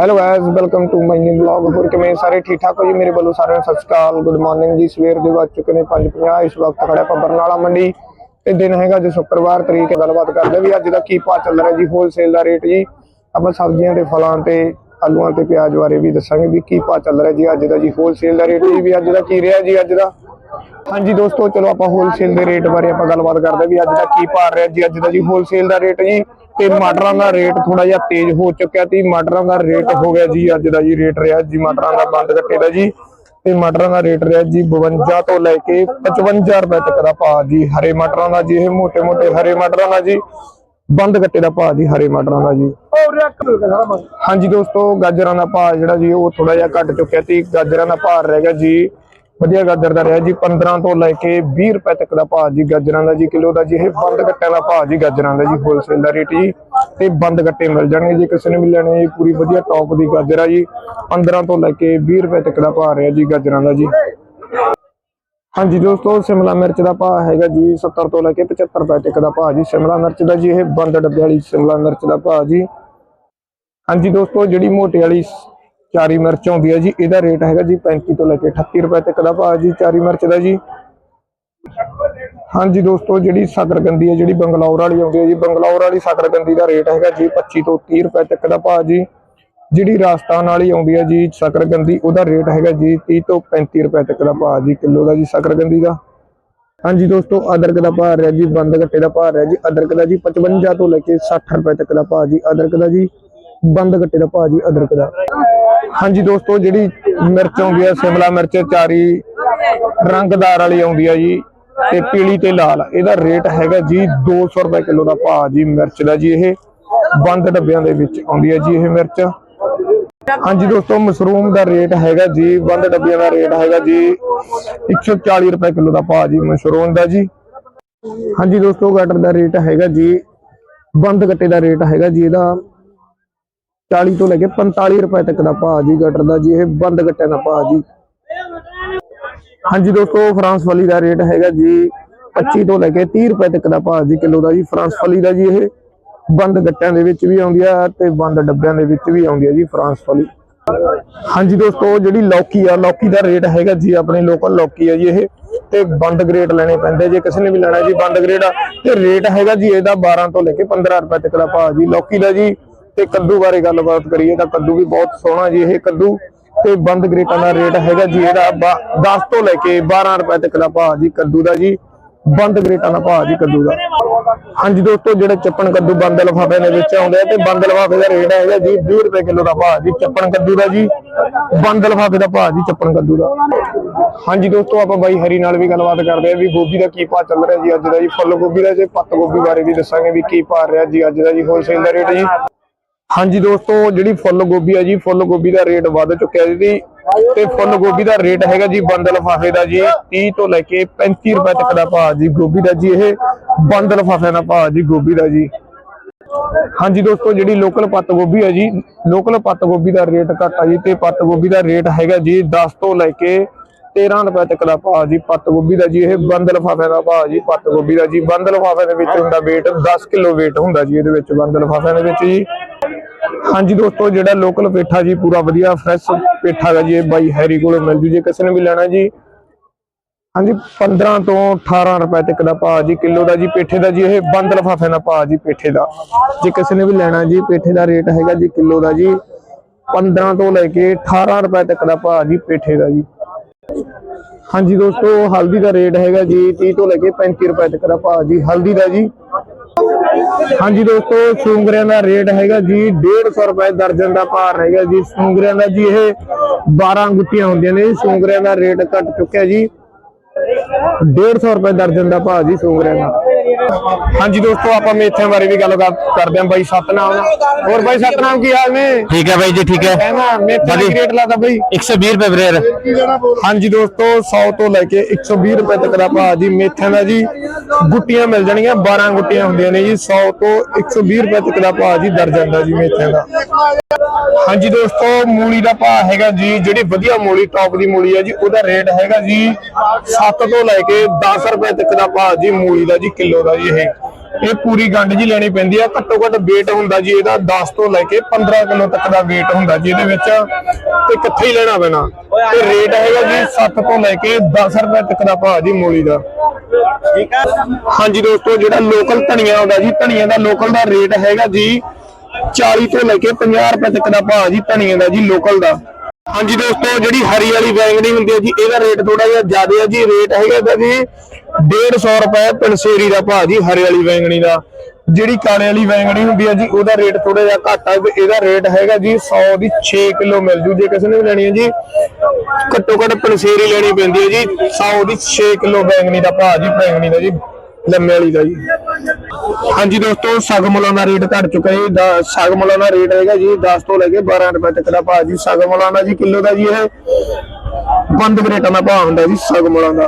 Hello guys welcome to my new blog ਹੋਰ ਕਿਵੇਂ ਸਾਰੇ ਠੀਕ ਠਾਕ ਹੋ ਜੀ? ਮੇਰੇ ਵੱਲੋਂ ਸਾਰਿਆਂ ਨੂੰ ਸਤਿ ਸ਼੍ਰੀ ਅਕਾਲ। ਗੁੱਡ ਮਾਰਨਿੰਗ ਜੀ, ਸਵੇਰ ਦੇ ਵੱਜ ਚੁੱਕੇ ਨੇ 5:50 ਇਸ ਵਕਤ ਖੜਾ ਆਪਾਂ ਬਰਨਾਲਾ ਮੰਡੀ। ਤੇ ਦਿਨ ਹੈਗਾ ਜੀ ਸ਼ੁੱਕਰਵਾਰ, ਤਰੀਕ ਗੱਲਬਾਤ ਕਰਦੇ ਵੀ ਅੱਜ ਦਾ ਕੀ ਭਾਅ ਚੱਲ ਰਿਹਾ ਜੀ ਹੋਲਸੇਲ ਦਾ ਰੇਟ ਜੀ। ਆਪਾਂ ਸਬਜ਼ੀਆਂ ਤੇ ਫਲਾਂ ਤੇ ਆਲੂਆਂ ਤੇ ਪਿਆਜ਼ ਬਾਰੇ ਵੀ ਦੱਸਾਂਗੇ ਵੀ ਕੀ ਭਾਅ ਚੱਲ ਰਿਹਾ ਜੀ ਅੱਜ ਦਾ ਜੀ ਹੋਲਸੇਲ ਦਾ ਰੇਟ ਜੀ, ਵੀ ਅੱਜ ਦਾ ਕੀ ਰਿਹਾ ਜੀ ਅੱਜ ਦਾ। ਹਾਂਜੀ ਦੋਸਤੋ, ਚਲੋ ਆਪਾਂ ਹੋਲਸੇਲ ਦੇ ਰੇਟ ਬਾਰੇ ਆਪਾਂ ਗੱਲਬਾਤ ਕਰਦੇ ਵੀ ਅੱਜ ਦਾ ਕੀ ਭਾਅ ਰਿਹਾ ਜੀ, ਅੱਜ ਦਾ ਜੀ ਹੋਲਸੇਲ ਦਾ ਰੇਟ ਜੀ। ਤੇ ਮਟਰਾਂ ਦਾ ਰੇਟ ਥੋੜਾ ਜਿਹਾ ਤੇਜ਼ ਹੋ ਚੁੱਕਿਆ ਤੇ। ਮਟਰਾਂ ਦਾ ਰੇਟ ਹੋ ਗਿਆ ਜੀ ਅੱਜ ਦਾ ਜੀ ਰੇਟ ਰਿਹਾ ਜੀ ਮਟਰਾਂ ਦਾ ਬੰਦ ਘੱਟੇ ਦਾ ਜੀ। ਤੇ ਮਟਰਾਂ ਦਾ ਰੇਟ ਰਿਹਾ ਜੀ 52 ਤੋਂ ਲੈ ਕੇ 55 ਰੁਪਏ ਤੱਕ ਦਾ ਭਾਅ ਜੀ ਹਰੇ ਮਟਰਾਂ ਦਾ ਜੀ ਇਹ ਮੋٹے-ਮੋٹے ਹਰੇ ਮਟਰਾਂ ਦਾ ਜੀ ਬੰਦ ਗੱਟੇ ਦਾ ਭਾਅ ਜੀ ਹਰੇ ਮਟਰਾਂ ਦਾ ਜੀ। ਹਾਂਜੀ ਦੋਸਤੋ ਗਾਜਰਾਂ ਦਾ ਭਾਅ ਜਿਹੜਾ ਜੀ ਉਹ ਥੋੜਾ ਜਿਹਾ ਘਟ ਚੁੱਕਿਆ ਤੇ। ਗਾਜਰਾਂ ਦਾ ਭਾਅ ਰਹਿ ਗਿਆ ਜੀ ਵਧੀਆ ਗਾਜਰ ਦਾ ਰਿਹਾ ਜੀ 15 ਤੋਂ ਲੈ ਕੇ 20 ਰੁਪਏ ਤੱਕ ਦਾ ਭਾਅ ਜੀ ਗਾਜਰਾਂ ਦਾ ਜੀ, ਕਿਲੋ ਦਾ ਜੀ, ਇਹ ਬੰਦ ਗੱਟਿਆਂ ਦਾ ਭਾਅ ਜੀ ਗਾਜਰਾਂ ਦਾ ਜੀ ਹੋਲਸੇਲ ਦਾ ਰੇਟ ਜੀ, ਤੇ ਬੰਦ ਗੱਟੇ ਮਿਲ ਜਾਣਗੇ ਜੀ, ਕਿਸੇ ਨੇ ਵੀ ਲੈਣੇ ਜੀ, ਪੂਰੀ ਵਧੀਆ ਟੌਪ ਦੀ ਗਾਜਰ ਆ ਜੀ 15 ਤੋਂ ਲੈ ਕੇ 20 ਰੁਪਏ ਤੱਕ ਦਾ ਭਾਅ ਰਿਹਾ ਜੀ ਗਾਜਰਾਂ ਦਾ ਜੀ। ਹਾਂਜੀ ਦੋਸਤੋ, ਸ਼ਿਮਲਾ ਮਿਰਚ ਦਾ ਭਾਅ ਹੈਗਾ ਜੀ 70 ਤੋਂ ਲੈ ਕੇ 75 ਰੁਪਏ ਤੱਕ ਦਾ ਭਾਅ ਜੀ, ਸ਼ਿਮਲਾ ਮਿਰਚ ਦਾ ਜੀ, ਇਹ ਬੰਦ ਡੱਬੇ ਵਾਲੀ ਸ਼ਿਮਲਾ ਮਿਰਚ ਦਾ ਭਾਅ ਜੀ। ਹਾਂਜੀ ਦੋਸਤੋ, ਜਿਹੜੀ ਮੋਟੇ ਵਾਲੀ ਚਾਰੀ ਮਿਰਚ ਆਉਂਦੀ ਹੈ ਜੀ, ਇਹਦਾ ਰੇਟ ਹੈਗਾ ਜੀ 35 ਤੋਂ ਲੈ ਕੇ 38 ਰੁਪਏ ਤੱਕ ਦਾ ਭਾਅ ਜੀ, ਚਾਰੀ ਮਿਰਚ ਦਾ ਜੀ। ਹਾਂਜੀ ਦੋਸਤੋ, ਜਿਹੜੀ ਸ਼ਕਰਕੰਦੀ ਹੈ ਜਿਹੜੀ ਬੰਗਲੌਰ ਵਾਲੀ ਆਉਂਦੀ ਹੈ ਜੀ, ਬੰਗਲੌਰ ਵਾਲੀ ਸ਼ਕਰਕੰਦੀ ਦਾ ਰੇਟ ਹੈਗਾ ਜੀ 25 ਤੋਂ 30 ਰੁਪਏ ਤੱਕ ਦਾ ਭਾਅ ਜੀ। ਜਿਹੜੀ ਰਾਜਸਥਾਨ ਵਾਲੀ ਆਉਂਦੀ ਹੈ ਜੀ ਸ਼ਕਰਕੰਦੀ ਉਹਦਾ ਰੇਟ ਹੈਗਾ ਜੀ 30 ਤੋਂ 35 ਰੁਪਏ ਤੱਕ ਦਾ ਭਾਅ ਜੀ, ਕਿਲੋ ਦਾ ਜੀ ਸ਼ਕਰਕੰਦੀ ਦਾ। ਹਾਂਜੀ ਦੋਸਤੋ, ਅਦਰਕ ਦਾ ਭਾਅ ਰਿਹਾ ਜੀ, ਬੰਦ ਗੱਟੇ ਦਾ ਭਾਅ ਰਿਹਾ ਜੀ, ਅਦਰਕ ਦਾ ਜੀ 55 ਤੋਂ ਲੈ ਕੇ 60 ਰੁਪਏ ਤੱਕ ਦਾ ਭਾਅ ਜੀ, ਅਦਰਕ ਦਾ ਜੀ, ਬੰਦ ਗੱਟੇ ਦਾ ਭਾਅ ਜੀ, ਅਦਰਕ ਦਾ। ਹਾਂਜੀ ਦੋਸਤੋ, ਜਿਹੜੀ ਮਿਰਚ ਆਉਂਦੀ ਹੈ ਸ਼ਿਮਲਾ ਮਿਰਚ, ਚਾਰੀ, ਰੰਗਦਾਰ ਵਾਲੀ ਆਉਂਦੀ ਹੈ ਜੀ, ਤੇ ਪੀਲੀ ਤੇ ਲਾਲ। ਇਹਦਾ ਰੇਟ ਹੈਗਾ ਜੀ 200 ਰੁਪਏ ਕਿਲੋ ਦਾ ਭਾਅ ਜੀ ਮਿਰਚ ਦਾ ਜੀ ਇਹ। ਬੰਦ ਡੱਬਿਆਂ ਦੇ ਵਿੱਚ ਆਉਂਦੀ ਹੈ ਜੀ ਇਹ ਮਿਰਚ। ਹਾਂਜੀ ਦੋਸਤੋ, ਮਸ਼ਰੂਮ ਦਾ ਰੇਟ ਹੈਗਾ ਜੀ, ਬੰਦ ਡੱਬਿਆਂ ਦਾ ਰੇਟ ਹੈਗਾ ਜੀ 140 ਰੁਪਏ ਕਿਲੋ ਦਾ ਭਾਅ ਜੀ ਮਸ਼ਰੂਮ ਦਾ ਜੀ। ਹਾਂਜੀ ਦੋਸਤੋ, ਗਟਰ ਦਾ ਰੇਟ ਹੈਗਾ ਜੀ, ਬੰਦ ਗੱਟੇ ਦਾ ਰੇਟ ਹੈਗਾ ਜੀ ਇਹਦਾ 40 ਤੋਂ ਲੈ ਕੇ 45 ਰੁਪਏ ਤੱਕ ਦਾ ਭਾਅ ਜੀ ਗਟਰ ਦਾ ਜੀ, ਇਹ ਬੰਦ ਗੱਟਿਆਂ ਦਾ ਭਾਅ ਜੀ। ਹਾਂਜੀ ਦੋਸਤੋ, ਫਰਾਂਸ ਫਲੀ ਦਾ ਰੇਟ ਹੈਗਾ ਜੀ 25 ਤੋਂ ਲੈ ਕੇ 30 ਰੁਪਏ ਤੱਕ ਦਾ ਭਾਅ ਜੀ, ਕਿਲੋ ਦਾ ਜੀ। ਫਰਾਂਸ ਫਲੀ ਦਾ ਜੀ ਇਹ ਬੰਦ ਗੱਟਿਆਂ ਦੇ ਵਿੱਚ ਵੀ ਆਉਂਦੀ ਆ ਤੇ ਬੰਦ ਡੱਬਿਆਂ ਦੇ ਵਿੱਚ ਵੀ ਆਉਂਦੀ ਆ ਜੀ, ਫਰਾਂਸ ਫਲੀ ਹਾਂਜੀ ਦੋਸਤੋ, ਜਿਹੜੀ ਲੌਕੀ ਆ, ਲੌਕੀ ਦਾ ਰੇਟ ਹੈਗਾ ਜੀ, ਆਪਣੇ ਲੋਕਲ ਲੌਕੀ ਆ ਜੀ ਇਹ, ਤੇ ਬੰਦ ਗ੍ਰੇਡ ਲੈਣੇ ਪੈਂਦੇ ਜੇ ਕਿਸੇ ਨੇ ਵੀ ਲੈਣਾ ਜੀ, ਬੰਦ ਗ੍ਰੇਡ ਆ। ਤੇ ਰੇਟ ਹੈਗਾ ਜੀ ਇਹਦਾ 12 ਤੋਂ ਲੈ ਕੇ 15 ਰੁਪਏ ਤੱਕ ਦਾ ਭਾਅ ਜੀ, ਲੌਕੀ ਦਾ ਜੀ ਤੇ ਕੱਦੂ ਬਾਰੇ ਗੱਲਬਾਤ ਕਰੀਏ ਤਾਂ ਕੱਦੂ ਵੀ ਬਹੁਤ ਸੋਹਣਾ ਜੀ, ਇਹ ਕੱਦੂ ਤੇ ਬੰਦ ਗ੍ਰੇਟਾਂ ਦਾ ਰੇਟ ਹੈਗਾ ਜੀ, ਇਹਦਾ 10 ਤੋਂ ਲੈ ਕੇ 12 ਰੁਪਏ ਤੱਕ ਦਾ ਭਾਅ ਜੀ ਕੱਦੂ ਦਾ ਜੀ, ਬੰਦ ਗ੍ਰੇਟਾਂ ਦਾ ਭਾਅ ਜੀ ਕੱਦੂ ਦਾ। ਹਾਂਜੀ ਦੋਸਤੋ, ਜਿਹੜੇ ਚੱਪਣ ਕੱਦੂ ਬੰਦ ਲਫਾਫੇ ਦੇ ਵਿੱਚ ਆਉਂਦੇ ਆ ਤੇ ਬੰਦ ਲਫਾਫੇ ਦਾ ਰੇਟ ਹੈਗਾ ਜੀ 20 ਰੁਪਏ ਕਿਲੋ ਦਾ ਭਾਅ ਜੀ ਚੱਪਣ ਕੱਦੂ ਦਾ ਜੀ, ਬੰਦ ਲਫਾਫੇ ਦਾ ਭਾਅ ਜੀ ਚੱਪਣ ਕੱਦੂ ਦਾ। ਹਾਂਜੀ ਦੋਸਤੋ, ਆਪਾਂ ਬਾਈ ਹਰੀ ਨਾਲ ਵੀ ਗੱਲਬਾਤ ਕਰਦੇ ਆ ਵੀ ਗੋਭੀ ਦਾ ਕੀ ਭਾਅ ਚੱਲ ਰਿਹਾ ਜੀ ਅੱਜ ਦਾ ਜੀ, ਫੁੱਲ ਗੋਭੀ ਦਾ ਜੇ ਪੱਤ ਗੋਭੀ ਬਾਰੇ ਵੀ ਦੱਸਾਂਗੇ ਵੀ ਕੀ ਭਾਅ ਰਿਹਾ ਜੀ ਅੱਜ ਦਾ ਜੀ ਹੋਲਸੇਲ ਦਾ ਰੇਟ ਜੀ। ਹਾਂਜੀ ਦੋਸਤੋ, ਜਿਹੜੀ ਫੁੱਲ ਗੋਭੀ ਆ ਜੀ, ਫੁੱਲ ਗੋਭੀ ਦਾ ਰੇਟ ਵੱਧ ਚੁੱਕਿਆ ਜੀ ਤੇ ਫੁੱਲ ਗੋਭੀ ਦਾ ਰੇਟ ਹੈਗਾ ਜੀ ਬੰਦ ਲਫਾਫੇ ਦਾ ਜੀ 30 ਤੋਂ ਲੈ ਕੇ 35 ਰੁਪਏ ਤੱਕ ਦਾ ਭਾਅ ਜੀ ਗੋਭੀ ਦਾ ਜੀ ਇਹ। ਬੰਦ ਲਫਾਫੇ ਦਾ ਭਾਅ ਜੀ ਗੋਭੀ ਦਾ ਜੀ। ਹਾਂਜੀ ਦੋਸਤੋ, ਜਿਹੜੀ ਲੋਕਲ ਪੱਤ ਗੋਭੀ ਆ ਜੀ, ਲੋਕਲ ਪੱਤ ਗੋਭੀ ਦਾ ਰੇਟ ਘੱਟ ਆ ਜੀ ਤੇ ਪੱਤ ਗੋਭੀ ਦਾ ਰੇਟ ਹੈਗਾ ਜੀ 10 ਤੋਂ ਲੈ ਕੇ 13 ਰੁਪਏ ਤੱਕ ਦਾ ਭਾਅ ਜੀ ਪੱਤ ਗੋਭੀ ਦਾ ਜੀ ਇਹ। ਬੰਦ ਲਫਾਫੇ ਦਾ ਭਾਅ ਜੀ ਪੱਤ ਗੋਭੀ ਦਾ ਜੀ। ਬੰਦ ਲਫਾਫੇ ਦੇ ਵਿੱਚ ਹੁੰਦਾ weight 10 ਕਿਲੋ weight ਹੁੰਦਾ ਜੀ ਇਹਦੇ ਵਿੱਚ, ਬੰਦ ਲਫਾਫਿਆਂ ਦੇ ਵਿੱਚ ਜੀ। ਹਾਂਜੀ ਦੋਸਤੋ, ਜਿਹੜਾ ਲੋਕਲ ਪੇਠਾ ਜੀ, ਪੂਰਾ ਵਧੀਆ ਫਰੈਸ਼ ਪੇਠਾ ਹੈਗਾ ਜੀ, ਇਹ ਬਾਈ ਹੈਰੀ ਕੋਲੋਂ ਮਿਲ ਜੂ ਜੇ, ਕਿਸੇ ਨੇ ਵੀ ਲੈਣਾ ਜੀ। ਹਾਂਜੀ 15 ਤੋਂ 18 ਰੁਪਏ ਤੱਕ ਦਾ ਭਾਅ ਜੀ, ਕਿਲੋ ਦਾ ਜੀ, ਪੇਠੇ ਦਾ ਜੀ, ਇਹ ਬੰਦ ਲਫਾਫੇ ਦਾ ਭਾਅ ਜੀ, ਪੇਠੇ ਦਾ। ਜੇ ਕਿਸੇ ਨੇ ਵੀ ਲੈਣਾ ਜੀ, ਪੇਠੇ ਦਾ ਰੇਟ ਹੈਗਾ ਜੀ, ਕਿਲੋ ਦਾ ਜੀ 15 ਤੋਂ ਲੈ ਕੇ 18 ਰੁਪਏ ਤੱਕ ਦਾ ਭਾਅ ਜੀ, ਪੇਠੇ ਦਾ ਜੀ। ਹਾਂਜੀ ਦੋਸਤੋ, ਹਲਦੀ ਦਾ ਰੇਟ ਹੈਗਾ ਜੀ 30 ਤੋਂ ਲੈ ਕੇ 35 ਰੁਪਏ ਤੱਕ ਦਾ ਭਾਅ ਜੀ, ਹਲਦੀ ਦਾ ਜੀ। ਹਾਂਜੀ ਦੋਸਤੋ, ਸੁੰਗਰਿਆਂ ਦਾ ਰੇਟ ਹੈਗਾ ਜੀ 150 ਰੁਪਏ ਦਰਜਨ ਦਾ ਭਾਰ ਹੈਗਾ ਜੀ। ਸੁੰਗਰਿਆਂ ਦਾ ਜੀ ਇਹ 12 ਗੁੱਟੀਆਂ ਹੁੰਦੀਆਂ ਨੇ ਸੁੰਗਰਿਆਂ ਦਾ ਰੇਟ ਘਟ ਚੁੱਕਿਆ ਜੀ। 150 ਰੁਪਏ ਦਰਜਨ ਦਾ ਭਾਅ ਜੀ ਸੁੰਗਰਿਆਂ ਦਾ। ਹਾਂਜੀ ਦੋਸਤੋ ਆਪਾਂ ਮੇਥੇ ਬਾਰੇ ਵੀ ਗੱਲ ਕਰ- ਕਰਦੇ ਆਂ ਬਾਈ ਸਤਨਾਮ ਨਾਲ। ਹੋਰ ਬਾਈ ਸਤਨਾਮ ਕੀ ਹਾਲ ਨੇ? ਠੀਕ ਹੈ ਬਾਈ ਜੀ ਠੀਕ ਹੈ। ਕਹਿੰਦਾ ਮੇਥਿਆਂ ਦਾ ਵਧੀਆ। ਬਾਈ। 120 ਰੁਪਏ ਬਰੇਰ। ਹਾਂਜੀ ਦੋਸਤੋ 100 ਤੋਂ ਲੈ ਕੇ 120 ਰੁਪਏ ਤੱਕ ਦਾ ਭਾਅ ਜੀ ਮੇਥੇ ਦਾ ਜੀ ਗੁੱਟੀਆਂ ਮਿਲ ਜਾਣਗੀਆਂ 12 ਗੁੱਟੀਆਂ ਹੁੰਦੀਆਂ ਨੇ ਜੀ 100 ਤੋਂ 120 ਰੁਪਏ ਤੱਕ ਦਾ ਭਾਅ ਜੀ ਦਰਜਨ ਦਾ ਜੀ ਮੇਥੇ ਦਾ। ਹਾਂਜੀ ਦੋਸਤੋ ਮੂਲੀ ਦਾ ਭਾਅ ਹੈਗਾ ਜੀ ਜਿਹੜੀ ਵਧੀਆ ਮੂਲੀ ਟੌਪ ਦੀ ਮੂਲੀ ਹੈ ਜੀ ਉਹਦਾ ਰੇਟ ਹੈਗਾ ਜੀ 7 ਤੋਂ ਲੈ ਕੇ 10 ਰੁਪਏ ਤੱਕ ਦਾ ਭਾਅ ਜੀ ਮੂਲੀ ਦਾ ਜੀ ਕਿਲੋ ਦਾ। ਦਾ ਜੀ ਇਹ। ਇਹ ਪੂਰੀ ਗੰਢ ਜੀ ਲੈਣੀ ਪੈਂਦੀ ਆ। ਘੱਟੋ ਘੱਟ weight ਹੁੰਦਾ ਜੀ ਇਹਦਾ 10 ਤੋਂ ਲੈ ਕੇ 15 ਕਿਲੋ ਤੱਕ ਦਾ weight ਹੁੰਦਾ ਜੀ ਇਹਦੇ ਵਿੱਚ। ਤੇ ਕਿੱਥੇ ਹੀ ਲੈਣਾ ਪੈਣਾ। ਤੇ ਰੇਟ ਹੈਗਾ ਜੀ 7 ਤੋਂ ਲੈ ਕੇ 10 ਰੁਪਏ ਤੱਕ ਦਾ ਭਾਅ ਜੀ ਮੂਲੀ ਦਾ। ਹਾਂਜੀ ਦੋਸਤੋ ਜਿਹੜਾ ਲੋਕਲ ਧਨੀਆ ਹੁੰਦਾ ਜੀ ਧਨੀਆ ਦਾ ਲੋਕਲ ਦਾ ਰੇਟ ਹੈਗਾ ਜੀ 40 ਤੋਂ ਲੈ ਕੇ 50 ਰੁਪਏ ਤੱਕ ਦਾ ਭਾਅ ਜੀ ਧਨੀਆ ਦਾ ਜੀ ਲੋਕਲ ਦਾ। ਹਾਂਜੀ ਦੋਸਤੋ ਜਿਹੜੀ ਹਰੀ ਵਾਲੀ ਬੈਂਗਣੀ ਹੁੰਦੀ ਹੈ ਜੀ ਇਹਦਾ ਰੇਟ ਥੋੜਾ ਜਿਹਾ ਜ਼ਿਆਦਾ ਹੈ ਜੀ। ਰੇਟ ਹੈਗਾ ਇਹਦਾ ਜੀ 150 ਰੁਪਏ ਪਨਸੇਰੀ ਦਾ ਭਾਅ ਜੀ, ਹਰੀ ਵਾਲੀ ਬੈਂਗਣੀ ਦਾ। ਜਿਹੜੀ ਕਾਲੇ ਵਾਲੀ ਬੈਂਗਣੀ ਹੁੰਦੀ ਹੈ ਜੀ, ਉਹਦਾ ਰੇਟ ਥੋੜਾ ਜਿਹਾ ਘੱਟ ਹੈ ਇਹਦਾ ਰੇਟ ਹੈਗਾ ਜੀ 100 ਦੀ 6 ਕਿਲੋ ਮਿਲ ਜੂ। ਜੇ ਕਿਸੇ ਨੇ ਲੈਣੀ ਹੈ ਜੀ, ਘੱਟੋ ਘੱਟ ਪਨਸੇਰੀ ਲੈਣੀ ਪੈਂਦੀ ਹੈ ਜੀ 100 ਦੀ 6 ਕਿਲੋ ਬੈਂਗਣੀ ਦਾ ਭਾਅ ਜੀ ਬੈਂਗਣੀ ਦਾ ਜੀ, ਲੰਮੇ ਵਾਲੀ ਦਾ ਜੀ। ਹਾਂਜੀ ਦੋਸਤੋ, ਸਗਮਲਾਂ ਦਾ ਰੇਟ ਘਟ ਚੁੱਕਾ ਜੀ, ਦਾ- ਸਗਮਲਾਂ ਦਾ ਰੇਟ ਹੈਗਾ ਜੀ 10 ਤੋਂ ਲੈ ਕੇ 12 ਰੁਪਏ ਤੱਕ ਦਾ ਭਾਅ ਜੀ, ਸਗਮਲਾਂ ਦਾ ਜੀ, ਕਿਲੋ ਦਾ ਜੀ ਇਹ। ਬੰਦ ਰੇਟਾਂ ਦਾ ਭਾਅ ਹੁੰਦਾ ਜੀ ਸਗਮਲਾਂ ਦਾ।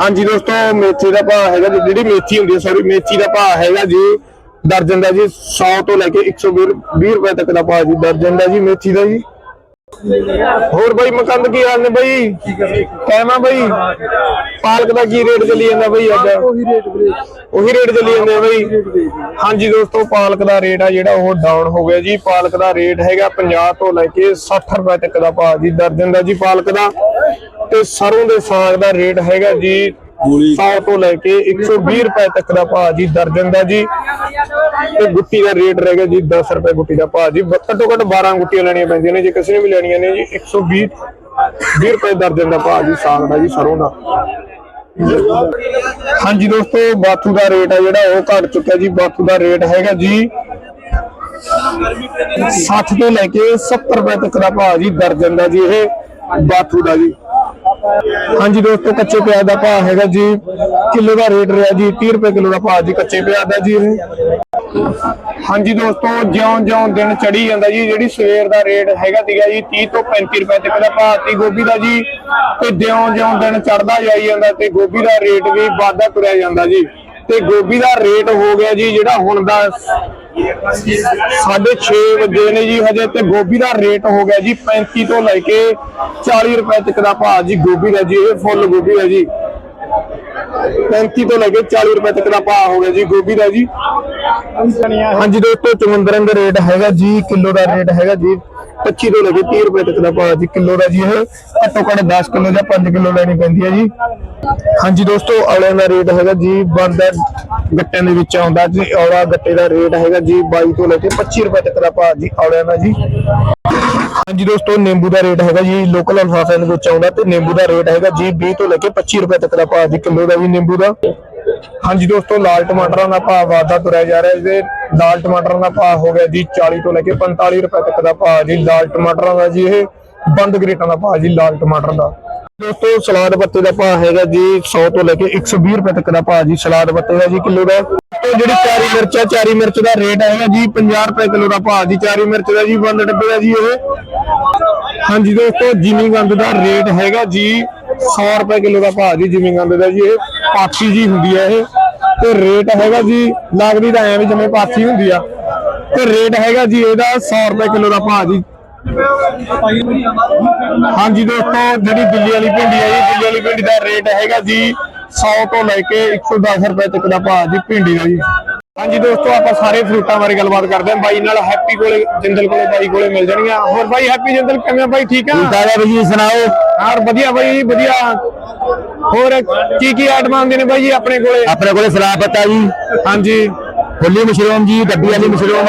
ਹਾਂਜੀ ਦੋਸਤੋ, ਮੇਥੀ ਦਾ ਭਾਅ ਹੈਗਾ ਜੀ, ਜਿਹੜੀ ਮੇਥੀ ਹੁੰਦੀ ਹੈ ਸੌਰੀ ਮੇਥੀ ਦਾ ਭਾਅ ਹੈਗਾ ਜੀ, ਦਰਜਨ ਦਾ ਜੀ 100 ਤੋਂ ਲੈ ਕੇ 120 20 ਰੁਪਏ ਤੱਕ ਦਾ ਭਾਅ ਜੀ, ਦਰਜਨ ਦਾ ਜੀ, ਮੇਥੀ ਦਾ ਜੀ। ਹੋਰ ਬਾਈ ਮਕੰਦ ਕੀ ਹਾਲ ਨੇ ਬਾਈ? ਕਹਿਮਾ ਬਾਈ? ਪਾਲਕ ਦਾ ਕੀ ਰੇਟ ਚੱਲੀ ਜਾਂਦਾ ਬਾਈ ਅੱਜ? ਉਹੀ ਰੇਟ ਉਹੀ ਰੇਟ ਚੱਲੀ ਜਾਂਦੇ ਆ ਬਾਈ? ਹਾਂਜੀ ਦੋਸਤੋ ਪਾਲਕ ਦਾ ਰੇਟ ਆ ਜਿਹੜਾ ਉਹ ਡਾਊਨ ਹੋ ਗਿਆ ਜੀ। ਪਾਲਕ ਦਾ ਰੇਟ ਹੈਗਾ 50 ਤੋਂ ਲੈ ਕੇ 60 ਰੁਪਏ ਤੱਕ ਦਾ ਭਾਅ ਜੀ। ਦਰਜਨ ਦਾ ਜੀ ਪਾਲਕ ਦਾ। ਤੇ ਸਰੋਂ ਦੇ ਸਾਗ ਦਾ ਰੇਟ ਹੈਗਾ ਜੀ 100 ਤੋਂ ਲੈ ਕੇ 120 ਰੁਪਏ ਤੱਕ ਦਾ ਭਾਅ ਜੀ ਦਰਜਨ ਦਾ ਜੀ। ਤੇ ਗੁੱਟੀ ਦਾ ਰੇਟ ਰਹੇਗਾ ਜੀ 10 ਰੁਪਏ ਗੁੱਟੀ ਦਾ ਭਾਅ ਜੀ। ਘੱਟੋ ਘੱਟ 12 ਗੁੱਟੀਆਂ ਲੈਣੀਆਂ ਪੈਂਦੀਆਂ ਨੇ। ਜੇ ਕਿਸੇ ਨੇ ਵੀ ਲੈਣੀਆਂ ਨੇ ਜੀ 120 20 ਰੁਪਏ ਦਰਜਨ ਦਾ ਭਾਅ ਜੀ ਸਾਗ ਦਾ ਜੀ, ਸਰੋਂ ਦਾ। ਹਾਂਜੀ ਦੋਸਤੋ, ਬਾਥੂ ਦਾ ਰੇਟ ਆ ਜਿਹੜਾ, ਉਹ ਘਟ ਚੁੱਕਿਆ ਜੀ। ਬਾਥੂ ਦਾ ਰੇਟ ਹੈਗਾ ਜੀ 60 ਤੋਂ ਲੈ ਕੇ 70 ਰੁਪਏ ਤੱਕ ਦਾ ਭਾਅ ਜੀ ਦਰਜਨ ਦਾ ਜੀ ਇਹ ਬਾਥੂ ਦਾ ਜੀ। ਹਾਂਜੀ ਦੋਸਤੋ, ਕੱਚੇ ਪਿਆਜ਼ ਦਾ ਭਾਅ ਹੈਗਾ ਜੀ। ਕਿਲੋ ਦਾ ਰੇਟ ਰਿਹਾ ਜੀ 30 ਰੁਪਏ ਕਿਲੋ ਦਾ ਭਾਅ ਜੀ, ਕੱਚੇ ਪਿਆਜ਼ ਦਾ ਜੀ ਹਾਂਜੀ ਦੋਸਤੋ, ਜਿਉਂ-ਜਿਉਂ ਦਿਨ ਚੜੀ ਜਾਂਦਾ ਜੀ, ਜਿਹੜੀ ਸਵੇਰ ਦਾ ਰੇਟ ਹੈਗਾ ਸੀਗਾ ਜੀ 30 ਤੋਂ 35 ਰੁਪਏ ਤੱਕ ਦਾ ਭਾਅ ਤੀ ਗੋਭੀ ਦਾ ਜੀ, ਤੇ ਜਿਉਂ-ਜਿਉਂ ਦਿਨ ਚੜਦਾ ਜਾਈ ਜਾਂਦਾ ਤੇ ਗੋਭੀ ਦਾ ਰੇਟ ਵੀ ਵਾਧਾ ਤੁਰਿਆ ਜਾਂਦਾ ਜੀ। ਤੇ ਗੋਭੀ ਦਾ ਰੇਟ ਹੋ ਗਿਆ ਜੀ, ਜਿਹੜਾ ਹੁਣ ਦਾ 6:30 ਵਜੇ ਨੇ ਜੀ ਹਜੇ ਤੇ ਗੋਭੀ ਦਾ ਰੇਟ ਹੋ ਗਿਆ ਜੀ 35 ਤੋਂ ਲੈ ਕੇ 40 ਰੁਪਏ ਤੱਕ ਦਾ ਭਾਅ ਜੀ ਗੋਭੀ ਦਾ ਜੀ ਇਹ ਫੁੱਲ ਗੋਭੀ ਹੈ ਜੀ। 35 ਤੋਂ ਲੈ ਕੇ 40 ਰੁਪਏ ਤੱਕ ਦਾ ਭਾਅ ਹੋ ਗਿਆ ਜੀ ਗੋਭੀ ਦਾ ਜੀ। ਹਾਂਜੀ ਦੋਸਤੋ ਚਮੰਦਰਨ ਦਾ ਰੇਟ ਹੈਗਾ ਜੀ ਕਿਲੋ ਦਾ ਰੇਟ ਹੈਗਾ ਜੀ। 25 ਤੋਂ ਲੈ ਕੇ 30 ਰੁਪਏ ਤੱਕ ਦਾ ਭਾਅ ਜੀ ਕਿਲੋ ਦਾ ਜੀ ਇਹ। ਘੱਟੋ ਘੱਟ 10 ਕਿਲੋ ਜਾਂ 5 ਕਿਲੋ ਲੈਣੀ ਪੈਂਦੀ ਹੈ ਜੀ। ਹਾਂਜੀ ਦੋਸਤੋ, ਔਲਿਆਂ ਦਾ ਰੇਟ ਹੈਗਾ ਜੀ ਬੰਦ ਗੱਟਿਆਂ ਦੇ ਵਿੱਚ ਆਉਂਦਾ ਜੀ। ਔਲਾ ਗੱਟੇ ਦਾ ਰੇਟ ਹੈਗਾ ਜੀ 22 ਤੋਂ ਲੈ ਕੇ 25 ਰੁਪਏ ਤੱਕ ਦਾ ਭਾਅ ਜੀ ਔਲਿਆਂ ਦਾ ਜੀ। ਹਾਂਜੀ ਦੋਸਤੋ, ਨਿੰਬੂ ਦਾ ਰੇਟ ਹੈਗਾ ਜੀ, ਲੋਕਲ ਅਲਫਾਫੇ ਦੇ ਵਿੱਚ ਆਉਂਦਾ ਤੇ ਨਿੰਬੂ ਦਾ ਰੇਟ ਹੈਗਾ ਜੀ 20 ਤੋਂ ਲੈ ਕੇ 25 ਰੁਪਏ ਤੱਕ ਦਾ ਭਾਅ ਜੀ, ਕਿਲੋ ਦਾ ਵੀ ਨਿੰਬੂ ਦਾ। ਹਾਂਜੀ ਦੋਸਤੋ, ਲਾਲ ਟਮਾਟਰਾਂ ਦਾ ਭਾਅ ਵਾਧਾ ਤੁਰਿਆ ਜਾ ਰਿਹਾ। ਇਹਦੇ ਲਾਲ ਟਮਾਟਰਾਂ ਦਾ ਭਾਅ ਹੋ ਗਿਆ ਜੀ 40 ਤੋਂ ਲੈ ਕੇ 45 ਰੁਪਏ ਤੱਕ ਦਾ ਭਾਅ ਜੀ। ਲਾਲ ਟਮਾਟਰਾਂ ਦਾ ਜੀ, ਇਹ ਬੰਦ ਗਰੇਟਾਂ ਦਾ ਭਾਅ ਜੀ, ਲਾਲ ਟਮਾਟਰ ਦਾ। ਦੋਸਤੋ, ਸਲਾਦ ਪੱਤੇ ਦਾ ਭਾਅ ਹੈਗਾ ਜੀ 100 ਤੋਂ ਲੈ ਕੇ 120 ਰੁਪਏ ਤੱਕ ਦਾ ਭਾਅ ਜੀ, ਸਲਾਦ ਪੱਤੇ ਦਾ ਜੀ ਕਿਲੋ ਦਾ। ਤੇ ਜਿਹੜੀ ਚਾਰੀ ਮਿਰਚ ਹੈ ਚਾਰੀ ਮਿਰਚ ਦਾ ਰੇਟ ਹੈਗਾ ਜੀ 50 ਰੁਪਏ ਕਿਲੋ ਦਾ ਭਾਅ ਜੀ। ਚਾਰੀ ਮਿਰਚ ਦਾ ਜੀ, ਬੰਦ ਡੱਬੇ ਦਾ ਜੀ ਇਹ। ਹਾਂਜੀ ਦੋਸਤੋ ਜਿਮੀ ਗੰਦ ਦਾ ਰੇਟ ਹੈਗਾ ਜੀ 100 ਰੁਪਏ ਕਿਲੋ ਦਾ ਭਾਅ ਜੀ ਜਿਮੀ ਗੰਦ ਦਾ ਜੀ, ਇਹ ਪਾਥੀ ਜੀ ਹੁੰਦੀ ਹੈ ਇਹ। ਤੇ ਰੇਟ ਹੈਗਾ ਜੀ, ਲੱਗਦੀ ਤਾਂ ਐਵੇਂ ਜਿਵੇਂ ਪਾਥੀ ਹੁੰਦੀ ਆ। ਤੇ ਰੇਟ ਹੈਗਾ ਜੀ ਇਹਦਾ 100 ਰੁਪਏ ਕਿਲੋ ਦਾ ਭਾਅ ਜੀ। ਹਾਂਜੀ ਦੋਸਤੋ, ਜਿਹੜੀ ਦਿੱਲੀ ਵਾਲੀ ਭਿੰਡੀ ਹੈ ਜੀ, ਦਿੱਲੀ ਵਾਲੀ ਭਿੰਡੀ ਦਾ ਰੇਟ ਹੈਗਾ ਜੀ 100 ਤੋਂ ਲੈ ਕੇ 110 ਰੁਪਏ ਤੱਕ ਦਾ ਭਾਅ ਜੀ ਭਿੰਡੀ ਦਾ ਜੀ। ਹਾਂਜੀ ਦੋਸਤੋ ਆਪਾਂ ਸਾਰੇ ਫਰੂਟਾਂ ਬਾਰੇ ਗੱਲਬਾਤ ਕਰਦੇ ਹਾਂ। ਬਾਈ ਨਾਲ ਹੈਪੀ ਕੋਲੇ ਜਿੰਦਲ ਕੋਲੇ ਬਾਈ ਕੋਲੇ ਮਿਲ ਜਾਣਗੀਆਂ। ਹੋਰ ਬਾਈ ਹੈਪੀ ਜਿੰਦਲ ਕਿਵੇਂ ਆ ਬਾਈ? ਠੀਕ ਆ? ਦਾਦਾ ਜੀ ਸੁਣਾਓ? ਯਾਰ ਵਧੀਆ ਬਾਈ ਵਧੀਆ। ਹੋਰ ਕੀ ਕੀ ਆਈਟਮਾਂ ਆਉਂਦੀਆਂ ਨੇ ਬਾਈ ਜੀ ਆਪਣੇ ਕੋਲੇ? ਆਪਣੇ ਕੋਲੇ ਸਲਾਦ ਪੱਤਾ ਜੀ। ਹਾਂਜੀ। ਫੁੱਲੀ ਮਸ਼ਰੂਮ ਜੀ ਡੱਬੀ ਵਾਲੀ ਮਸ਼ਰੂਮ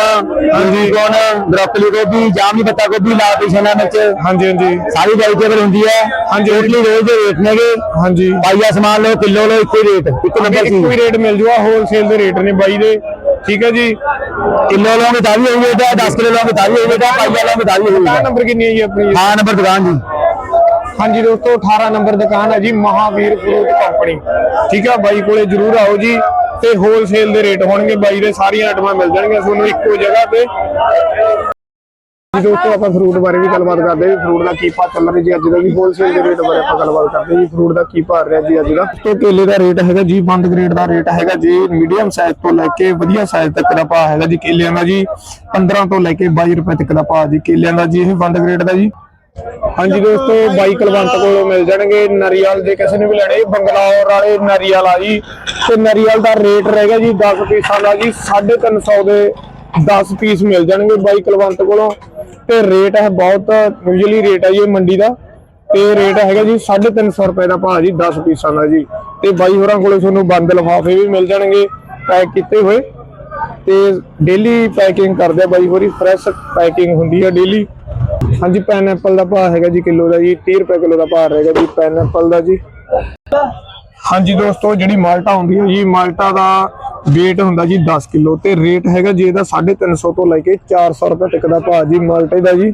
ਹਾਂਜੀ। ਕੌਣ? ਬ੍ਰੋਕਲੀ ਗੋਭੀ ਜਾਮਨੀ ਪੱਤਾ ਗੋਭੀ ਲਾਲ ਪਿਛਲਾ ਮਿਰਚ। ਹਾਂਜੀ ਹਾਂਜੀ। ਸਾਰੀ ਵੈਜੀਟੇਬਲ ਹੁੰਦੀ ਹੈ ਹਾਂਜੀ ਰੋਟਲੀ ਰੋਜ਼ ਦੇ ਰੇਟ ਨੇਗੇ। ਹਾਂਜੀ। ਪਾਈਆ ਸਮਾਨ ਲਓ ਕਿਲੋ ਲਓ ਇੱਕੋ ਹੀ ਰੇਟ ਇੱਕ ਨੰਬਰ ਸੀ ਇੱਕੋ ਹੀ ਰੇਟ ਮਿਲ ਜੂਗਾ ਹੋਲਸੇਲ ਦੇ ਰੇਟ ਨੇ ਬਾਈ ਦੇ। ਠੀਕ ਹੈ ਜੀ? ਕਿਲੋ ਲਓਗੇ ਤਾਂ ਵੀ ਹੋਊਗਾ 10 ਕਿਲੋ ਲਓਗੇ ਤਾਂ ਵੀ ਹੋਊਗਾ ਪਾਈਆ ਲਓਗੇ ਤਾਂ ਵੀ ਹੋਊਗਾ। ਦੁਕਾਨ ਨੰਬਰ ਕਿੰਨੀ ਹੈ ਜੀ ਆਪਣੀ? ਹਾਂ ਨੰਬਰ ਦੁਕਾਨ ਜੀ। ਹਾਂਜੀ ਦੋਸਤੋ 18 ਨੰਬਰ ਦੁਕਾਨ ਹੈ ਜੀ ਮਹਾਵੀਰ ਫਰੂਟ ਕੰਪਨੀ ਠੀਕ ਆ ਬਾਈ ਕੋਲੇ ਜਰੂਰ ਆਓ ਜੀ। ਤੇ ਹੋਲਸੇਲ ਦੇ ਰੇਟ ਹੋਣਗੇ, ਬਾਈ ਦੇ ਸਾਰੀਆਂ ਆਈਟਮਾਂ ਮਿਲ ਜਾਣਗੀਆਂ, ਤੁਹਾਨੂੰ ਇੱਕੋ ਜਗ੍ਹਾ ਤੇ। ਜੀ ਦੋਸਤੋ ਆਪਾਂ ਫਰੂਟ ਬਾਰੇ ਵੀ ਗੱਲਬਾਤ ਕਰਦੇ ਹਾਂ ਫਰੂਟ ਦਾ ਕੀ ਭਾਅ ਚੱਲ ਰਿਹਾ ਜੀ, ਅੱਜ ਦਾ ਵੀ ਹੋਲਸੇਲ ਦੇ ਰੇਟ ਬਾਰੇ ਆਪਾਂ ਗੱਲਬਾਤ ਕਰਦੇ ਜੀ ਫਰੂਟ ਦਾ ਕੀ ਭਾਅ ਰਿਹਾ ਜੀ ਅੱਜ ਦਾ। ਤੋਂ ਕੇਲੇ ਦਾ ਰੇਟ ਹੈਗਾ ਜੀ, ਬੰਦ ਗ੍ਰੇਡ ਦਾ ਰੇਟ ਹੈਗਾ ਜੀ ਮੀਡੀਅਮ ਸਾਈਜ਼ ਤੋਂ ਲੈ ਕੇ ਵਧੀਆ ਸਾਈਜ਼ ਤੱਕ ਦਾ ਭਾਅ ਹੈਗਾ ਜੀ ਕੇਲਿਆਂ ਦਾ ਜੀ 15 ਤੋਂ ਲੈ ਕੇ 22 ਰੁਪਏ ਤੱਕ ਦਾ ਭਾਅ ਜੀ ਕੇਲਿਆਂ ਦਾ ਜੀ, ਇਹ ਬੰਦ ਗ੍ਰੇਡ ਦਾ ਜੀ। ਹਾਂਜੀ ਦੋਸਤੋ, ਬਾਈ ਕਲਵੰਤ ਕੋਲੋਂ ਮਿਲ ਜਾਣਗੇ। ਨਰੀਅਲ ਦੇ ਕਿਸੇ ਨੇ ਵੀ ਲੈਣੇ ਬੰਗਲੌਰ ਵਾਲੇ ਨਰੀਅਲ ਆ ਜੀ। ਤੇ ਨਰੀਅਲ ਦਾ ਰੇਟ ਰਹੇਗਾ ਜੀ 10 ਪੀਸਾਂ ਦਾ ਜੀ 350 ਦੇ 10 ਪੀਸ ਮਿਲ ਜਾਣਗੇ ਬਾਈ ਕੁਲਵੰਤ ਕੋਲੋਂ। ਤੇ ਰੇਟ ਹੈ ਬਹੁਤ ਯੂਜੂਅਲੀ ਰੇਟ ਹੈ ਜੀ ਇਹ ਮੰਡੀ ਦਾ। ਤੇ ਰੇਟ ਹੈਗਾ ਜੀ 350 ਰੁਪਏ ਦਾ ਭਾਅ ਜੀ 10 ਪੀਸਾਂ ਦਾ ਜੀ। ਤੇ ਬਾਈ ਹੋਰਾਂ ਕੋਲੇ ਤੁਹਾਨੂੰ ਬੰਦ ਲਫਾਫੇ ਵੀ ਮਿਲ ਜਾਣਗੇ ਪੈਕ ਕੀਤੇ ਹੋਏ। ਤੇ ਡੇਲੀ ਪੈਕਿੰਗ ਕਰਦੇ ਆ ਬਾਈ ਹੋਰੀ ਫਰੈਸ਼ ਪੈਕਿੰਗ ਹੁੰਦੀ ਹੈ ਡੇਲੀ ਹਾਂਜੀ ਪਾਈਨਐਪਲ ਦਾ ਭਾਅ ਹੈਗਾ ਜੀ ਕਿਲੋ ਦਾ ਜੀ 30 ਰੁਪਏ ਕਿਲੋ ਦਾ ਭਾਅ ਰਹੇਗਾ ਜੀ ਪਾਈਨਐਪਲ ਦਾ ਜੀ। ਹਾਂਜੀ ਦੋਸਤੋ, ਜਿਹੜੀ ਮਾਲਟਾ ਹੁੰਦੀ ਹੈ ਜੀ, ਮਾਲਟਾ ਦਾ weight ਹੁੰਦਾ ਜੀ 10 ਕਿਲੋ ਤੇ ਰੇਟ ਹੈਗਾ ਜੀ ਇਹਦਾ 350 ਤੋਂ ਲੈ ਕੇ 400 ਰੁਪਏ ਤੱਕ ਦਾ ਭਾਅ ਜੀ ਮਾਲਟੇ ਦਾ ਜੀ।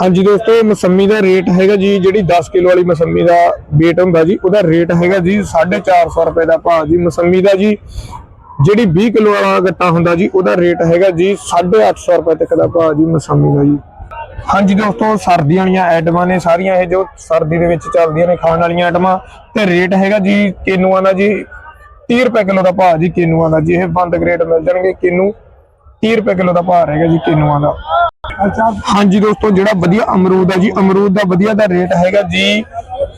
ਹਾਂਜੀ ਦੋਸਤੋ ਮਸੰਮੀ ਦਾ ਰੇਟ ਹੈਗਾ ਜੀ, ਜਿਹੜੀ 10 ਕਿਲੋ ਵਾਲੀ ਮਸੰਮੀ ਦਾ weight ਹੁੰਦਾ ਜੀ, ਉਹਦਾ ਰੇਟ ਹੈਗਾ ਜੀ 450 ਰੁਪਏ ਦਾ ਭਾਅ ਜੀ ਮਸੰਮੀ ਦਾ ਜੀ। ਜਿਹੜੀ 20 ਕਿਲੋ ਵਾਲਾ ਗੱਟਾ ਹੁੰਦਾ ਜੀ, ਉਹਦਾ ਰੇਟ ਹੈਗਾ ਜੀ 850 ਰੁਪਏ ਤੱਕ ਦਾ ਭਾਅ ਜੀ ਮਸੰਮੀ ਦਾ ਜੀ। ਹਾਂਜੀ ਦੋਸਤੋ ਸਰਦੀਆਂ ਵਾਲੀਆਂ ਆਈਟਮਾਂ ਨੇ ਸਾਰੀਆਂ ਇਹ ਜੋ ਸਰਦੀ ਦੇ ਵਿੱਚ ਚੱਲਦੀਆਂ ਨੇ ਖਾਣ ਵਾਲੀਆਂ ਆਈਟਮਾਂ ਤੇ ਰੇਟ ਹੈਗਾ ਜੀ ਕਿਨੂਆਂ ਦਾ ਜੀ? 30 ਰੁਪਏ ਕਿਲੋ ਦਾ ਭਾਅ ਜੀ ਕਿਨੂਆਂ ਦਾ ਜੀ? ਇਹ ਬੰਦ ਗ੍ਰੇਡ ਮਿਲ ਜਾਣਗੇ ਕਿਨੂ? 30 ਰੁਪਏ ਕਿਲੋ ਦਾ ਭਾਅ ਰਹੇਗਾ ਜੀ ਕਿਨੂਆਂ ਦਾ। ਹਾਂਜੀ ਦੋਸਤੋ ਜਿਹੜਾ ਵਧੀਆ ਅਮਰੂਦ ਹੈ ਜੀ ਅਮਰੂਦ ਦਾ ਵਧੀਆ ਦਾ ਰੇਟ ਹੈਗਾ ਜੀ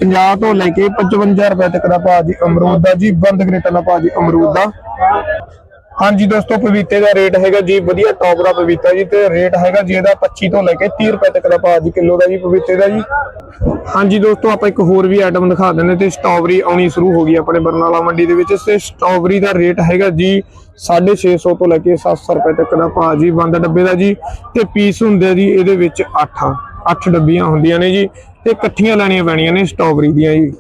50 ਤੋਂ ਲੈ ਕੇ 55 ਰੁਪਏ ਤੱਕ ਦਾ ਭਾਅ ਜੀ ਅਮਰੂਦ ਦਾ ਜੀ ਬੰਦ ਗ੍ਰੇਟਾਂ ਦਾ ਭਾਅ ਜੀ ਅਮਰੂਦ ਦਾ। ਹਾਂਜੀ ਦੋਸਤੋ ਪਪੀਤੇ ਦਾ ਰੇਟ ਹੈਗਾ ਜੀ, ਵਧੀਆ ਟੌਪ ਦਾ ਪਪੀਤਾ ਜੀ ਤੇ ਰੇਟ ਹੈਗਾ ਜੀ ਇਹਦਾ 25 ਤੋਂ ਲੈ ਕੇ 30 ਰੁਪਏ ਤੱਕ ਦਾ ਭਾਅ ਜੀ, ਕਿਲੋ ਦਾ ਜੀ ਪਪੀਤੇ ਦਾ ਜੀ। ਹਾਂਜੀ ਦੋਸਤੋ, ਆਪਾਂ ਇੱਕ ਹੋਰ ਵੀ ਆਈਟਮ ਦਿਖਾ ਦਿੰਦੇ ਤੇ ਸਟ੍ਰਾਬੇਰੀ ਆਉਣੀ ਸ਼ੁਰੂ ਹੋ ਗਈ ਆਪਣੇ ਬਰਨਾਲਾ ਮੰਡੀ ਦੇ ਵਿੱਚ ਤੇ ਸਟ੍ਰਾਬੇਰੀ ਦਾ ਰੇਟ ਹੈਗਾ ਜੀ 650 ਤੋਂ ਲੈ ਕੇ 700 ਰੁਪਏ ਤੱਕ ਦਾ ਭਾਅ ਜੀ, ਬੰਦ ਡੱਬੇ ਦਾ ਜੀ ਤੇ ਪੀਸ ਹੁੰਦੇ ਜੀ ਇਹਦੇ ਵਿੱਚ 8 8 ਡੱਬੀਆਂ ਹੁੰਦੀਆਂ ਨੇ ਜੀ ਤੇ ਇਕੱਠੀਆਂ ਲੈਣੀਆਂ ਪੈਣੀਆਂ ਨੇ ਸਟ੍ਰਾਬੇਰੀ ਦੀਆਂ ਜੀ।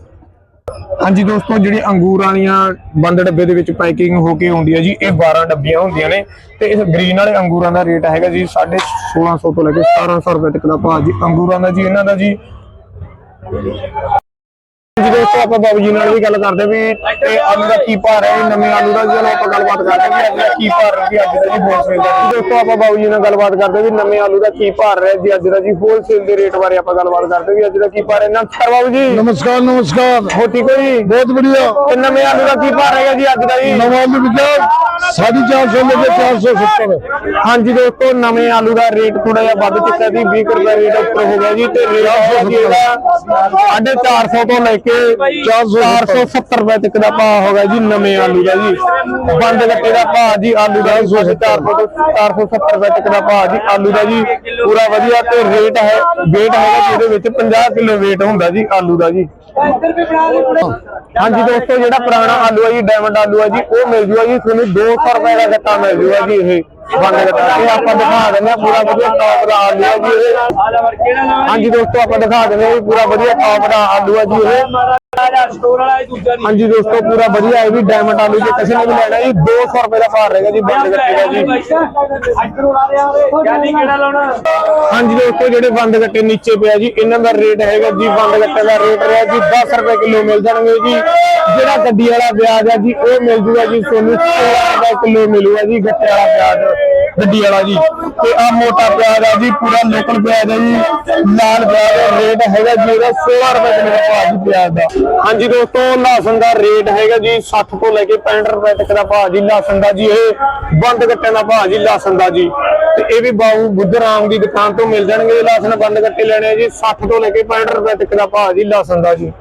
ਹਾਂਜੀ ਦੋਸਤੋ, ਜਿਹੜੀ ਅੰਗੂਰਾਂ ਵਾਲੀਆਂ ਬੰਦ ਡੱਬੇ ਦੇ ਵਿੱਚ ਪੈਕਿੰਗ ਹੋ ਕੇ ਆਉਂਦੀ ਹੈ ਜੀ, ਇਹ 12 ਡੱਬੀਆਂ ਹੁੰਦੀਆਂ ਨੇ ਤੇ ਇਸ ਗ੍ਰੀਨ ਵਾਲੇ ਅੰਗੂਰਾਂ ਦਾ ਰੇਟ ਹੈਗਾ ਜੀ 1650 ਤੋਂ ਲੈ ਕੇ 1700 ਰੁਪਏ ਤੱਕ ਦਾ ਭਾਅ ਜੀ। ਅੰਗੂਰਾਂ ਦਾ ਜੀ, ਇਹਨਾਂ ਦਾ ਜੀ ਜੀ ਦੋਸਤੋ ਆਪਾਂ ਬਾਬੂ ਜੀ ਨਾਲ ਵੀ ਗੱਲ ਕਰਦੇ ਵੀ ਇਹ ਆਲੂ ਦਾ ਕੀ ਭਾਅ ਹੈ ਨਵੇਂ ਆਲੂ ਦਾ ਜਿਹੜਾ ਆਪਾਂ ਗੱਲਬਾਤ ਕਰਦੇ ਵੀ ਅੱਜ ਕੀ ਭਾਅ ਹੈ ਜੀ ਅੱਜ ਦਾ ਜੀ ਹੋਲਸੇਲ ਦਾ। ਦੋਸਤੋ ਆਪਾਂ ਬਾਬੂ ਜੀ ਨਾਲ ਗੱਲਬਾਤ ਕਰਦੇ ਵੀ ਨਵੇਂ ਆਲੂ ਦਾ ਕੀ ਭਾਅ ਹੈ ਜੀ ਅੱਜ ਦਾ ਜੀ ਹੋਲਸੇਲ ਦੇ ਰੇਟ ਬਾਰੇ ਆਪਾਂ ਗੱਲਬਾਤ ਕਰਦੇ ਵੀ ਅੱਜ ਦਾ ਕੀ ਭਾਅ ਹੈ। ਨਮਸਕਾਰ ਬਾਬੂ ਜੀ। ਨਮਸਕਾਰ ਨਮਸਕਾਰ। ਹੋ ਠੀਕ ਹੋ ਜੀ? ਬਹੁਤ ਵਧੀਆ। ਨਵੇਂ ਆਲੂ ਦਾ ਕੀ ਭਾਰ ਹੈਗਾ ਜੀ ਅੱਜ ਦਾ ਜੀ? ਨਵਾਂ ਆਲੂ ਵਿਕਿਆ 450 ਲੈ 470 ਹਾਂਜੀ ਦੋਸਤੋ ਨਵੇਂ ਆਲੂ ਦਾ ਰੇਟ ਥੋੜਾ ਜਿਹਾ ਵੱਧ ਚੁੱਕਾ ਜੀ 20 ਰੁਪਏ ਰੇਟ ਉੱਪਰ ਹੋ ਗਿਆ ਜੀ ਤੇ ਰੇਟ ਜਿਹੜਾ 450 ਤੋਂ ਲੈ ਕੇ 470 ਰੁਪਏ ਤੱਕ ਦਾ ਭਾਅ ਹੋ ਜੀ, ਨਵੇਂ ਆਲੂ ਦਾ ਜੀ। ਬੰਦ ਗੱਟੇ ਦਾ ਭਾਅ ਜੀ, ਆਲੂ ਦਾ 470 ਰੁਪਏ ਤੱਕ ਦਾ ਭਾਅ ਜੀ, ਆਲੂ ਦਾ ਜੀ, ਪੂਰਾ ਵਧੀਆ ਤੇ ਰੇਟ ਹੈ, weight ਹੈਗਾ ਜਿਹਦੇ ਵਿੱਚ 50 ਕਿਲੋ weight ਹੁੰਦਾ ਜੀ, ਆਲੂ ਦਾ ਜੀ। ਹਾਂਜੀ ਦੋਸਤੋ, ਜਿਹੜਾ ਪੁਰਾਣਾ ਆਲੂ ਹੈ ਜੀ ਡਾਇਮੰਡ ਆਲੂ ਹੈ ਜੀ, ਉਹ ਮਿਲ ਜੂਗਾ ਜੀ, ਤੁਹਾਨੂੰ 200 ਰੁਪਏ ਦਾ ਗੱਟਾ ਮਿਲ ਜੂਗਾ ਜੀ ਇਹ। ਬੰਦ ਇਹ ਆਪਾਂ ਦਿਖਾ ਦਿੰਦੇ ਹਾਂ ਪੂਰਾ ਵਧੀਆ ਟੌਪ ਦਾ ਆਲੂ ਹੈ ਜੀ ਇਹ। ਹਾਂਜੀ ਦੋਸਤੋ ਆਪਾਂ ਦਿਖਾ ਦਿੰਦੇ ਹਾਂ ਜੀ ਪੂਰਾ ਵਧੀਆ ਟੌਪ ਦਾ ਆਲੂ ਹੈ ਜੀ ਇਹ। ਹਾਂਜੀ ਦੋਸਤੋ, ਪੂਰਾ ਵਧੀਆ ਹੈ ਵੀ ਡਾਇਮੰਡ ਆਲੂ ਜੇ ਕਿਸੇ ਨੇ ਵੀ ਲੈਣਾ ਜੀ 200 ਰੁਪਏ ਦਾ ਭਾਅ ਰਹੇਗਾ ਜੀ, ਬੰਦ ਗੱਟੇ ਦਾ ਜੀ। ਹਾਂਜੀ ਦੋਸਤੋ, ਜਿਹੜੇ ਬੰਦ ਗੱਟੇ ਨੀਚੇ ਪਿਆ ਜੀ, ਇਹਨਾਂ ਦਾ ਰੇਟ ਹੈਗਾ ਜੀ, ਬੰਦ ਗੱਟੇ ਦਾ ਰੇਟ ਰਿਹਾ ਜੀ 10 ਰੁਪਏ ਕਿਲੋ ਮਿਲ ਜਾਣਗੇ ਜੀ। ਜਿਹੜਾ ਗੱਡੀ ਵਾਲਾ ਵਿਆਜ ਹੈ ਜੀ, ਉਹ ਮਿਲ ਜੂਗਾ ਜੀ, ਤੁਹਾਨੂੰ 16 ਰੁਪਏ ਕਿਲੋ ਮਿਲੂਗਾ ਜੀ, ਗੱਟੇ ਵਾਲਾ ਪਿਆਜ਼ ਗੱਡੀ ਵਾਲਾ ਜੀ। ਤੇ ਆ ਮੋਟਾ ਪਿਆਜ਼ ਹੈ ਜੀ, ਪੂਰਾ ਲੋਕਲ ਪਿਆਜ਼ ਹੈ ਜੀ। ਲਾਲ ਪਿਆਜ਼ ਦਾ ਰੇਟ ਹੈਗਾ ਜੀ ਇਹਦਾ 16 ਰੁਪਏ ਕਿਲੋ ਭਾਅ ਜੀ ਪਿਆਜ਼ ਦਾ। ਹਾਂਜੀ ਦੋਸਤੋ, ਲਹਸਨ ਦਾ ਰੇਟ ਹੈਗਾ ਜੀ 60 ਤੋਂ ਲੈ ਕੇ 65 ਰੁਪਏ ਤੱਕ ਦਾ ਭਾਅ ਜੀ, ਲਹਸਨ ਦਾ ਜੀ ਇਹ। ਬੰਦ ਗੱਟਿਆਂ ਦਾ ਭਾਅ ਜੀ, ਲਹਸਨ ਦਾ ਜੀ। ਤੇ ਇਹ ਵੀ ਬਾਬੂ ਬੁੱਧਰਾਮ ਦੀ ਦੁਕਾਨ ਤੋਂ ਮਿਲ ਜਾਣਗੇ, ਲਹਸਨ ਬੰਦ ਗੱਟੇ ਲੈਣੇ ਆ ਜੀ 60 ਤੋਂ ਲੈ ਕੇ 65 ਰੁਪਏ ਤੱਕ ਦਾ ਭਾਅ ਜੀ, ਲਹਸਨ ਦਾ ਜੀ।